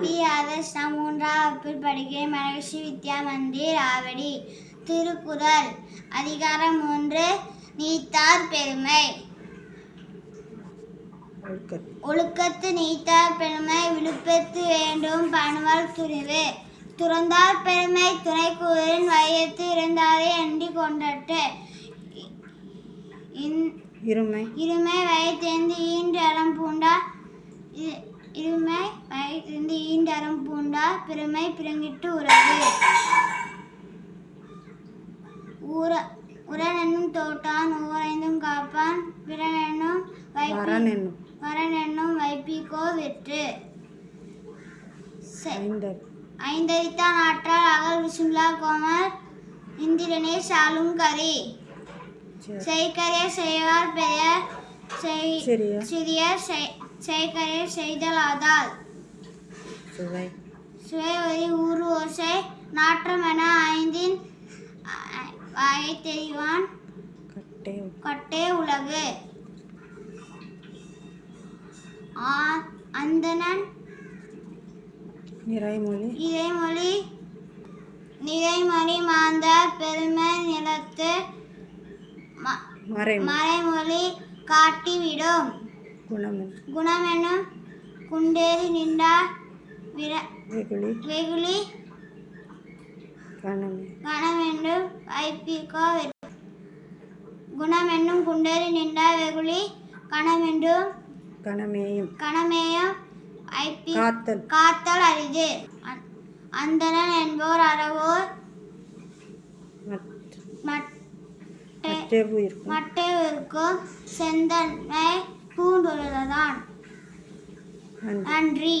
B Adarsh நான் மூன்றாம் வகுப்பில் படிக்கிறேன் மகர்ஷி வித்யா மந்திர் ஆவடி திருக்குறள் அதிகாரம் மூன்று நீத்தார் பெருமை. ஒழுக்கத் ஒழுக்கத்து நீத்தார் பெருமை. விழுப்பத்து வேண்டும் பணுவல் துணிவு. துறந்தார் பெருமை. துணை கூறின் வையத்து இருந்தாரே அண்டி கொண்டட்டு. இருமை. இருமை வயத்தேந்து ஈண்டரம் பூண்டா. இ- இருமை வயத்தேந்து ஈண்டரம் பூண்டா பெருமை பிறங்கிட்டு உறவு. ஊர உரனென்னும் தோட்டான் ஊரைந்தும் காப்பான் பிறனென்னும் வரனென்னும் வைப்பிக்கோ வெற்று. ஐந்தரித்தான் ஆற்றால் அகல் விசும்லா கோமர் இந்திரனே சாலும் கரி. செய்கரிய செய்வார் பெரிய செய்- சிறிய செய்- செய்கரிய செய்தலாதால் சுவை. சுவை ஒலி ஊறு ஓசை நாற்றம் என ஐந்தின் வாயை தெரிவான். கட்டை உலகு. அந்தணன். நிறைமொழி இறைமொழி. நிறைமொழி மாந்தார் பெருமை நிலத்து மறைமொழி காட்டிவிடும். குணமெனும் குண்டேறி நின்றா விர வெகுளி. வெகுளி. கணமே கணமென்றும் வைப்பிக்கோ குணமென்னும் குண்டேறி நின்றா வெகுளி. கணமென்றும் கணமேயும். கணமேயம் காத்தல். காத்தல் அரிது. அ- அந்தணன் என்போர் அறவோர் மட்டை இருக்கும். செந்தன்மை பூண்டுள்ளதான் நன்றி. நன்றி.